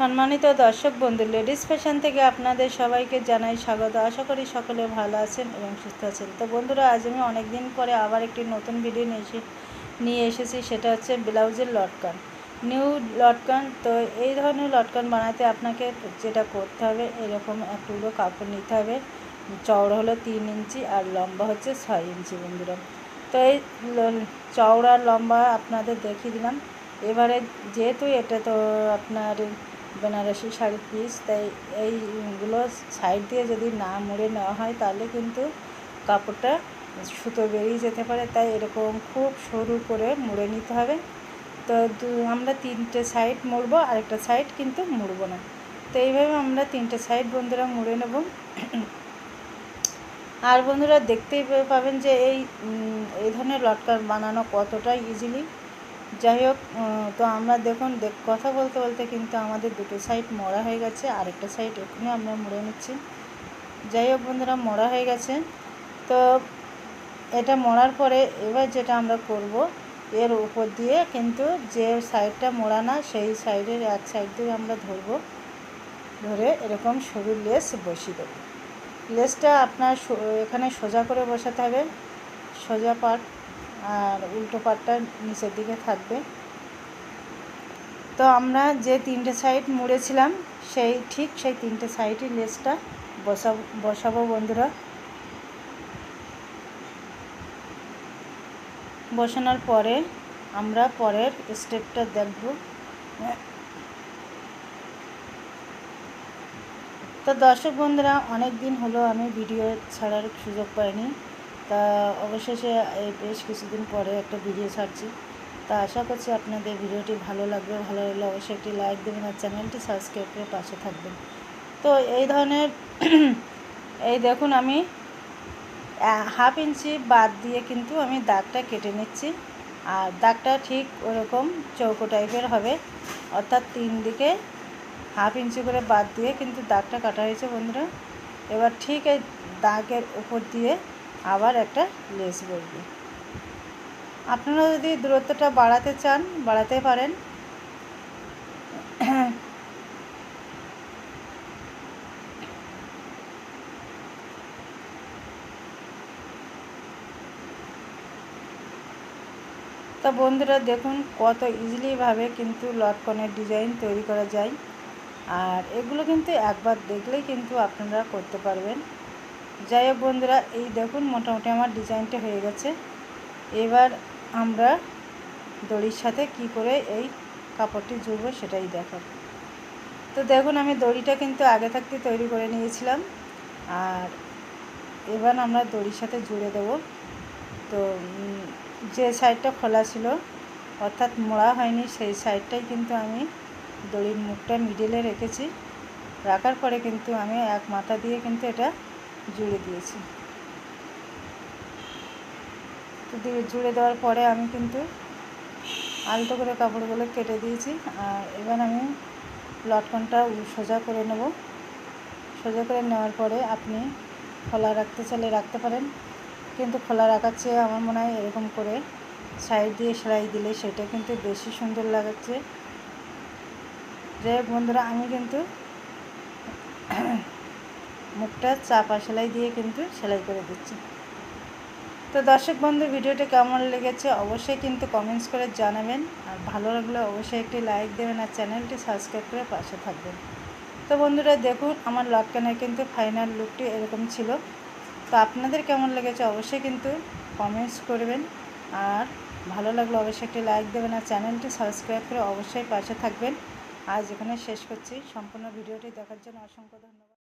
সম্মানিত দর্শক বন্ধু, লেডিস ফ্যাশন থেকে আপনাদের সবাইকে জানাই স্বাগত। আশা করি সকলে ভালো আছেন এবং সুস্থ আছেন। তো বন্ধুরা, আজ আমি অনেক দিন পরে আবার একটি নতুন ভিডিও নিয়ে এসে নিয়ে এসেছি। সেটা হচ্ছে ব্লাউজের লটকান। নিউ লটকান। তো এই ধরনের লটকান বানাতে আপনাকে যেটা করতে হবে, এরকম একটুগুলো কাপড় নিতে হবে। চওড়া হলো তিন ইঞ্চি আর লম্বা হচ্ছে ছয় ইঞ্চি বন্ধুরা। তো এই চওড়া লম্বা আপনাদের দেখিয়ে দিলাম। এবারে যেহেতু এটা তো আপনার বেনারসি শাড়ির পিস তাই এইগুলো সাইড দিয়ে যদি না মুড়ে নেওয়া হয়, তাহলে কিন্তু কাপড়টা সুতো বেরিয়ে যেতে পারে। তাই এরকম খুব সরু করে মুড়ে নিতে হবে। তো আমরা তিনটে সাইড মুড়বো, আরেকটা সাইড কিন্তু মুড়বো না। তো এইভাবে আমরা তিনটে সাইড বন্ধুরা মুড়ে নেব। আর বন্ধুরা দেখতেই পাবেন যে এই এই ধরনের লটকান বানানো কতটা ইজিলি যাই হোক তো আমরা দেখুন, দেখ, কথা বলতে বলতে কিন্তু আমাদের দুটো সাইড মরা হয়ে গেছে, আরেকটা সাইড এখানে আমরা মুড়ে নিচ্ছি। যাই হোক বন্ধুরা, মরা হয়ে গেছে। তো এটা মরার পরে এবার যেটা আমরা করব, এর উপর দিয়ে কিন্তু যে সাইডটা মোড়া না, সেই সাইডের এক সাইড দিয়ে আমরা ধরবো। ধরে এরকম সরু লেস বসিয়ে দেবো। লেসটা আপনার এখানে সোজা করে বসাতে হবে। সোজা পাট আর উল্টো পাটটা নিচের দিকে থাকবে। তো আমরা যে তিনটে সাইড মুড়েছিলাম, সেই ঠিক সেই তিনটে সাইডই লেসটা বসাবো বসাবো বন্ধুরা। বসানোর পরে আমরা পরের স্টেপটা দেখব। তো দর্শক বন্ধুরা, অনেক দিন হলো আমি ভিডিও ছাড়ার সুযোগ পাইনি। তা অবশেষে এই বেশ কিছুদিন পরে একটা ভিডিও ছাড়ছি। তা আশা করছি আপনাদের ভিডিওটি ভালো লাগবে। ভালো লাগলে অবশ্যই একটি লাইক দেবেন আর চ্যানেলটি সাবস্ক্রাইব করে পাশে থাকবেন। তো এই ধরনের এই দেখুন আমি হাফ ইঞ্চি বাদ দিয়ে কিন্তু আমি দাগটা কেটে নিচ্ছি। আর দাগটা ঠিক ওরকম চৌকো টাইপের হবে। অর্থাৎ তিন দিকে হাফ ইঞ্চি করে বাদ দিয়ে কিন্তু দাগটা কাটা হয়েছে বন্ধুরা। এবার ঠিক এই দাগের উপর দিয়ে আবার একটা লেস বসবে আপনারা যদি দূরত্বটা বাড়াতে চান, বাড়াতে পারেন। তা বন্ধুরা, দেখুন কত ইজিলিভাবে কিন্তু লটকনের ডিজাইন তৈরি করা যায়। আর এগুলো কিন্তু একবার দেখলেই কিন্তু আপনারা করতে পারবেন। যাই হোক বন্ধুরা, এই দেখুন মোটামুটি আমার ডিজাইনটা হয়ে গেছে। এবার আমরা দড়ির সাথে কি করে এই কাপড়টি জুড়বো সেটাই দেখাব। তো দেখুন, আমি দড়িটা কিন্তু আগে থাকতে তৈরি করে নিয়েছিলাম। আর এবার আমরা দড়ির সাথে জুড়ে দেবো। তো যে সাইডটা খোলা ছিল, অর্থাৎ মোড়া হয়নি, সেই সাইডটাই কিন্তু আমি দড়ির মুখটা মিডিলে রেখেছি। রাখার পরে কিন্তু আমি এক মাথা দিয়ে কিন্তু এটা জুড়ে দিয়েছি। তো দিয়ে জুড়ে দেওয়ার পরে আমি কিন্তু আলতো করে কাপড়গুলো কেটে দিয়েছি। আর এবার আমি লটকনটা সোজা করে নেব। সোজা করে নেওয়ার পরে আপনি খোলা রাখতে চাইলে রাখতে পারেন। কিন্তু খোলা রাখার চেয়ে আমার মনে হয় এরকম করে সাইড দিয়ে সেলাই দিলে সেটা কিন্তু বেশি সুন্দর লাগাচ্ছে। যাই বন্ধুরা, আমি কিন্তু মুখটা চাপা সেলাই দিয়ে কিন্তু সেলাই করে দিচ্ছি। তো দর্শক বন্ধু, ভিডিওটি কেমন লেগেছে অবশ্যই কিন্তু কমেন্টস করে জানাবেন। আর ভালো লাগলে অবশ্যই একটি লাইক দেবেন আর চ্যানেলটি সাবস্ক্রাইব করে পাশে থাকবেন। তো বন্ধুরা, দেখুন আমার লটকানের কিন্তু ফাইনাল লুকটি এরকম ছিল। তো আপনাদের কেমন লেগেছে অবশ্যই কিন্তু কমেন্টস করবেন। আর ভালো লাগলে অবশ্যই একটি লাইক দেবেন আর চ্যানেলটি সাবস্ক্রাইব করে অবশ্যই পাশে থাকবেন। আজ এখানে শেষ করছি। সম্পূর্ণ ভিডিওটি দেখার জন্য অসংখ্য ধন্যবাদ।